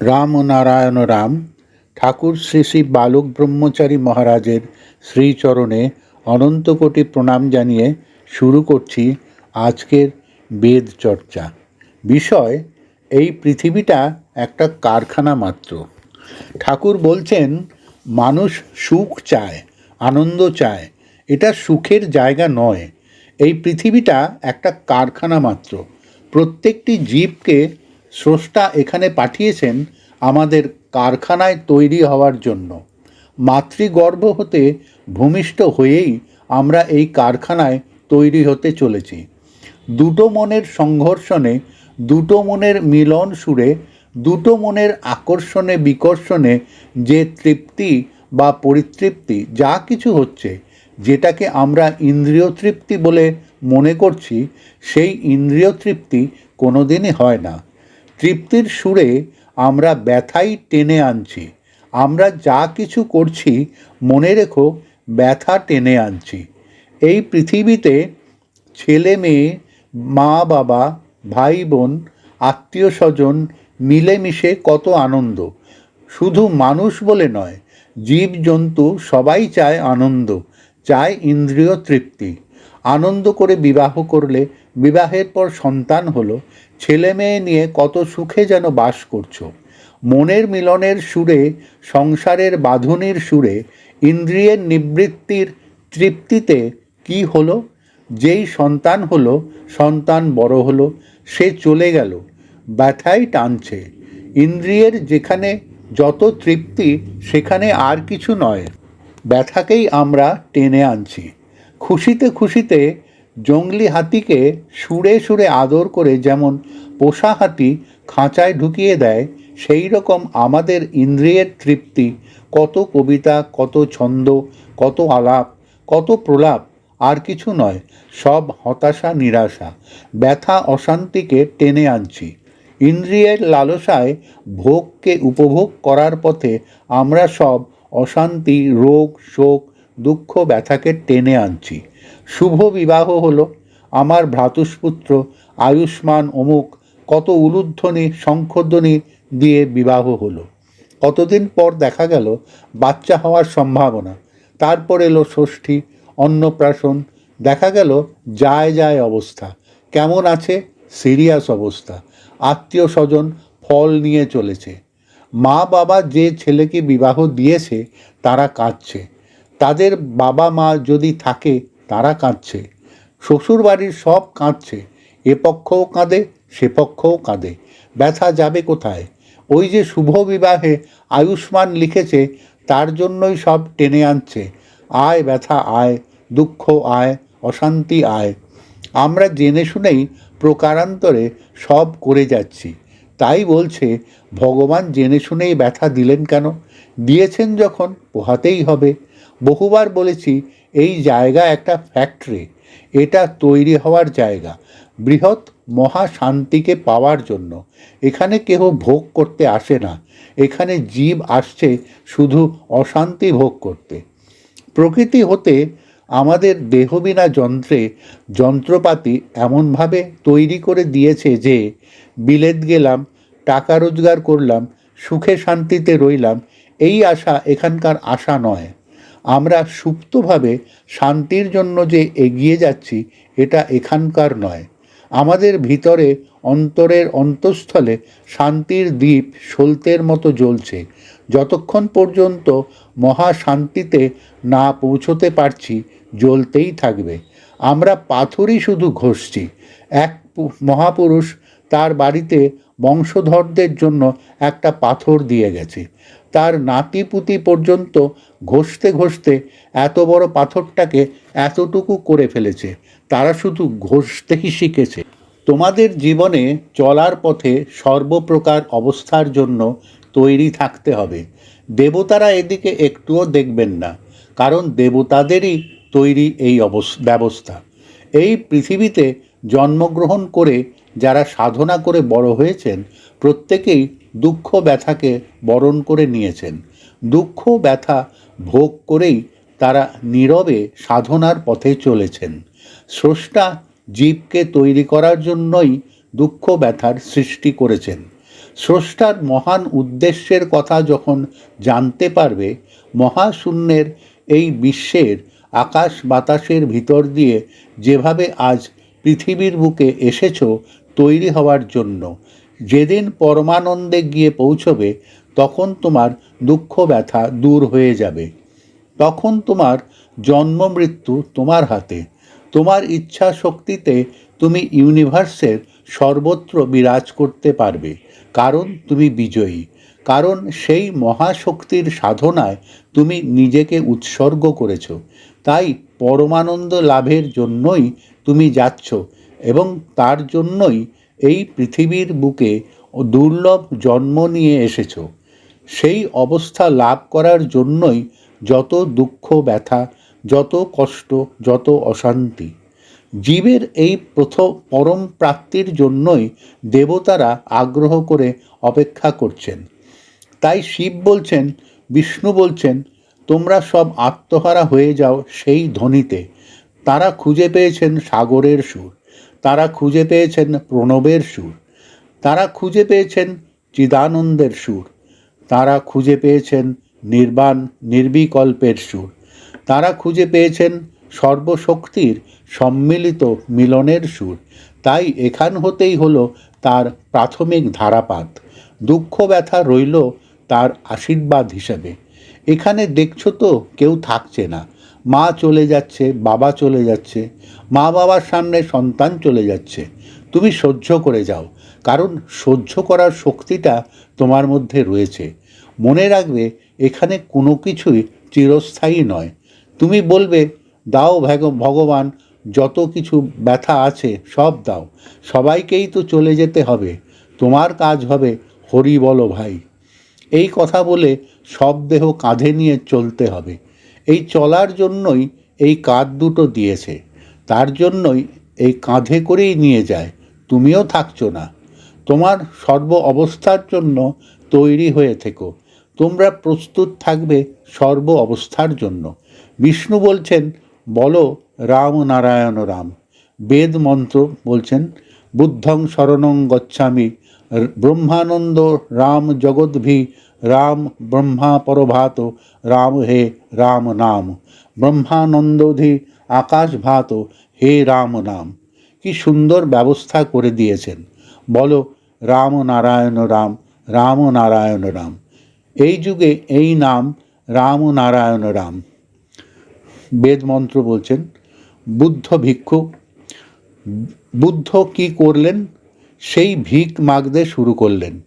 রাম ও নারায়ণ রাম ঠাকুর শ্রী শ্রী বালক ব্রহ্মচারী মহারাজের শ্রীচরণে অনন্ত কোটি প্রণাম জানিয়ে শুরু করছি আজকের বেদ চর্চা। বিষয়, এই পৃথিবীটা একটা কারখানা মাত্র। ঠাকুর বলছেন, মানুষ সুখ চায়, আনন্দ চায়, এটা সুখের জায়গা নয়। এই পৃথিবীটা একটা কারখানা মাত্র। প্রত্যেকটি জীবকে স্রষ্টা এখানে পাঠিয়েছেন আমাদের কারখানায় তৈরি হওয়ার জন্য। মাতৃগর্ভ হতে ভূমিষ্ঠ হয়েই আমরা এই কারখানায় তৈরি হতে চলেছি। দুটো মনের সংঘর্ষণে, দুটো মনের মিলন সুরে, দুটো মনের আকর্ষণে, বিকর্ষণে যে তৃপ্তি বা পরিতৃপ্তি, যা কিছু হচ্ছে, যেটাকে আমরা ইন্দ্রিয় তৃপ্তি বলে মনে করছি, সেই ইন্দ্রিয় তৃপ্তি কোনোদিনই হয় না। তৃপ্তির সুরে আমরা ব্যথাই টেনে আনছি। আমরা যা কিছু করছি, মনে রেখো, ব্যথা টেনে আনছি। এই পৃথিবীতে ছেলে মেয়ে, মা বাবা, ভাই বোন, আত্মীয় স্বজন মিলেমিশে কত আনন্দ। শুধু মানুষ বলে নয় জীব জন্তু সবাই চায় আনন্দ, চায় ইন্দ্রিয় তৃপ্তি। আনন্দ করে বিবাহ করলে বিবাহের পর সন্তান হলো ছেলে মেয়ে নিয়ে কত সুখে যেন বাস করছ। মনের মিলনের সুরে, সংসারের বাঁধুনির সুরে, ইন্দ্রিয়ের নিবৃত্তির তৃপ্তিতে কি হলো? যেই সন্তান হলো, সন্তান বড় হলো, সে চলে গেল, ব্যথাই টানছে। ইন্দ্রিয়ের যেখানে যত তৃপ্তি, সেখানে আর কিছু নয়। ব্যথাকেই আমরা টেনে আনছি। খুশিতে খুশিতে জঙ্গলি হাতিকে সুরে সুরে আদর করে যেমন পোষা হাতি খাঁচায় ঢুকিয়ে দেয়, সেই রকম আমাদের ইন্দ্রিয়ের তৃপ্তি। কত কবিতা, কত ছন্দ, কত আলাপ, কত প্রলাপ, আর কিছু নয়, সব হতাশা, নিরাশা। ব্যথা, অশান্তিকে টেনে আনছি। ইন্দ্রিয়ের লালসায় ভোগকে উপভোগ করার পথে আমরা সব অশান্তি, রোগ, শোক দুঃখ ব্যথাকে টেনে আনছি। শুভ বিবাহ হলো। আমার ভ্রাতুষ্পুত্র আয়ুষ্মান অমুক কত উলুধ্বনি, শঙ্খধ্বনি দিয়ে বিবাহ হলো। কতদিন পর দেখা গেল, বাচ্চা হওয়ার সম্ভাবনা। তারপর এলো ষষ্ঠী, অন্নপ্রাশন। দেখা গেল, যায় যায় অবস্থা। কেমন আছে? সিরিয়াস অবস্থা। আত্মীয় স্বজন ফল নিয়ে চলেছে। মা বাবা যে ছেলেকে বিবাহ দিয়েছে, তারা কাঁদছে। তাদের বাবা মা যদি থাকে, তারা কাঁদছে। শ্বশুর বাড়ির সব কাঁদছে। এ পক্ষও কাঁদে, সে পক্ষও কাঁদে। ব্যথা যাবে কোথায়? ওই যে শুভ বিবাহে আয়ুষ্মান লিখেছে, তার জন্যই সব টেনে আনছে। আয় ব্যথা, আয়, দুঃখ, আয়, অশান্তি, আয়। আমরা জেনে শুনেই প্রকারান্তরে সব করে যাচ্ছি। তাই বলছে, ভগবান জেনে শুনেই ব্যথা দিলেন কেন? দিয়েছেন যখন, পোহাতেই হবে। বহুবার বলেছি, এই জায়গা একটা ফ্যাক্টরি, এটা তৈরি হওয়ার জায়গা, বৃহৎ মহা শান্তিকে পাওয়ার জন্য। এখানে কেহ ভোগ করতে আসে না, এখানে জীব আসছে শুধু অশান্তি ভোগ করতে। প্রকৃতি হতে আমাদের দেহবিনা যন্ত্রে যন্ত্রপাতি এমনভাবে তৈরি করে দিয়েছে যে, বিলেত গেলাম, টাকা রোজগার করলাম, সুখে শান্তিতে রইলাম, এই আশা এখানকার আশা নয়। আমরা সুপ্তভাবে শান্তির জন্য যে এগিয়ে যাচ্ছি, এটা এখানকার নয়। আমাদের ভিতরে অন্তরের অন্তঃস্থলে শান্তির দ্বীপ সলতের মতো জ্বলছে। যতক্ষণ পর্যন্ত মহা শান্তিতে না পৌঁছতে পারছি, জ্বলতেই থাকবে। আমরা পাথরই শুধু ঘষছি। এক মহাপুরুষ তার বাড়িতে বংশধরদের জন্য একটা পাথর দিয়ে গেছে। তার নাতিপুতি পর্যন্ত ঘষতে ঘষতে এত বড় পাথরটাকে এতটুকু করে ফেলেছে। তারা শুধু ঘষতেই শিখেছে। তোমাদের জীবনে চলার পথে সর্বপ্রকার অবস্থার জন্য তৈরি থাকতে হবে। দেবতারা এদিকে একটুও দেখবেন না, কারণ দেবতাদেরই তৈরি এই ব্যবস্থা। এই পৃথিবীতে জন্মগ্রহণ করে যারা সাধনা করে বড় হয়েছেন, প্রত্যেকেই দুঃখ ব্যথাকে বরণ করে নিয়েছেন। দুঃখ ব্যথা ভোগ করেই তারা নীরবে সাধনার পথে চলেছেন। স্রষ্টা জীবকে তৈরি করার জন্যই দুঃখ ব্যথার সৃষ্টি করেছেন। স্রষ্টার মহান উদ্দেশ্যের কথা যখন জানতে পারবে, মহাশূন্যের এই বিশ্বের আকাশ বাতাসের ভিতর দিয়ে যেভাবে আজ পৃথিবীর বুকে এসেছ তৈরি হওয়ার জন্য, যেদিন পরমানন্দে গিয়ে পৌঁছবে, তখন তোমার দুঃখ ব্যথা দূর হয়ে যাবে। তখন তোমার জন্ম মৃত্যু তোমার হাতে। তোমার ইচ্ছা শক্তিতে তুমি ইউনিভার্সের সর্বত্র বিরাজ করতে পারবে। কারণ তুমি বিজয়ী। কারণ সেই মহাশক্তির সাধনায় তুমি নিজেকে উৎসর্গ করেছ। তাই পরমানন্দ লাভের জন্যই তুমি যাচ্ছ এবং তার জন্যই এই পৃথিবীর বুকে দুর্লভ জন্ম নিয়ে এসেছ। সেই অবস্থা লাভ করার জন্যই যত দুঃখ ব্যথা, যত কষ্ট, যত অশান্তি জীবের এই প্রথম পরম প্রাপ্তির জন্যই দেবতারা আগ্রহ করে অপেক্ষা করছেন। তাই শিব বলছেন, বিষ্ণু বলছেন, তোমরা সব আত্মহারা হয়ে যাও সেই ধ্বনিতে। তারা খুঁজে পেয়েছেন সাগরের সুর। তারা খুঁজে পেয়েছেন প্রণবের সুর। তারা খুঁজে পেয়েছেন চিদানন্দের সুর। তারা খুঁজে পেয়েছেন নির্বাণ, নির্বিকল্পের সুর। তারা খুঁজে পেয়েছেন সর্বশক্তির সম্মিলিত মিলনের সুর। তাই এখান হতেই হলো তার প্রাথমিক ধারাপাত। দুঃখ ব্যথা রইল তার আশীর্বাদ হিসাবে। এখানে দেখছ তো কেউ থাকছে না। মা চলে যাচ্ছে, বাবা চলে যাচ্ছে, মা বাবার সামনে সন্তান চলে যাচ্ছে। তুমি সহ্য করে যাও, কারণ সহ্য করার শক্তিটা তোমার মধ্যে রয়েছে। মনে রাখবে, এখানে কোনো কিছুই চিরস্থায়ী নয়। তুমি বলবে, দাও ভগ- ভগবান যত কিছু ব্যথা আছে, সব দাও। সবাইকেই তো চলে যেতে হবে। তোমার কাজ হবে, হরি বলো ভাই। এই কথা বলে সব দেহ কাঁধে নিয়ে চলতে হবে। এই চলার জন্যই এই কাঁধ দুটো দিয়েছে। তার জন্যই এই কাঁধে করেই নিয়ে যায়। তুমিও থাকছো না। তোমার সর্ব অবস্থার জন্য তৈরি হয়ে থেকো। তোমরা প্রস্তুত থাকবে সর্ব অবস্থার জন্য। বিষ্ণু বলছেন, বলো রাম নারায়ণ রাম বেদ মন্ত্র বলছেন, বুদ্ধং শরণং গচ্ছামি, ব্রহ্মানন্দ রাম জগদ্ভি, রাম ব্রহ্মা পরভাত, রাম হে রাম নাম, ব্রহ্মানন্দধি আকাশ ভাত হে রাম নাম। কি সুন্দর ব্যবস্থা করে দিয়েছেন। বলো রাম নারায়ণ রাম রাম নারায়ণ রাম এই যুগে এই নাম রাম নারায়ণ রাম বেদ মন্ত্র বলছেন বুদ্ধ ভিক্ষু। বুদ্ধ কি করলেন? সেই ভিক মাগদে শুরু করলেন।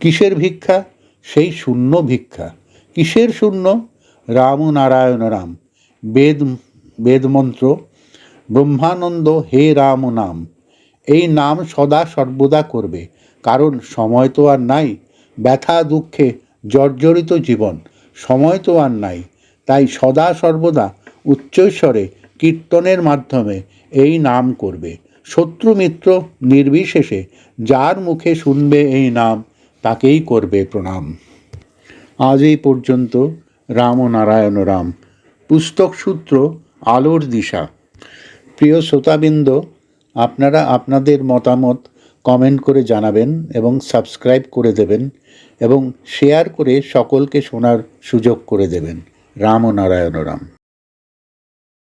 কিসের ভিক্ষা? সেই শূন্য ভিক্ষা। কিসের শূন্য? রাম নারায়ণ রাম। বেদ, বেদমন্ত্র। ব্রহ্মানন্দ, হে রাম নাম। এই নাম সদা সর্বদা করবে। কারণ সময় তো আর নাই। ব্যথা, দুঃখে জর্জরিত জীবন। সময় তো আর নাই। তাই সদা সর্বদা উচ্চৈস্বরে কীর্তনের মাধ্যমে এই নাম করবে। শত্রু মিত্র নির্বিশেষে যার মুখে শুনবে এই নাম, তাকেই করবে প্রণাম। আজ এই পর্যন্ত রাম ও নারায়ণ রাম। পুস্তক সূত্র, আলোর দিশা। প্রিয় শ্রোতাবৃন্দ, আপনারা আপনাদের মতামত কমেন্ট করে জানাবেন এবং সাবস্ক্রাইব করে দেবেন এবং শেয়ার করে সকলকে শোনার সুযোগ করে দেবেন। রাম ও নারায়ণ রাম।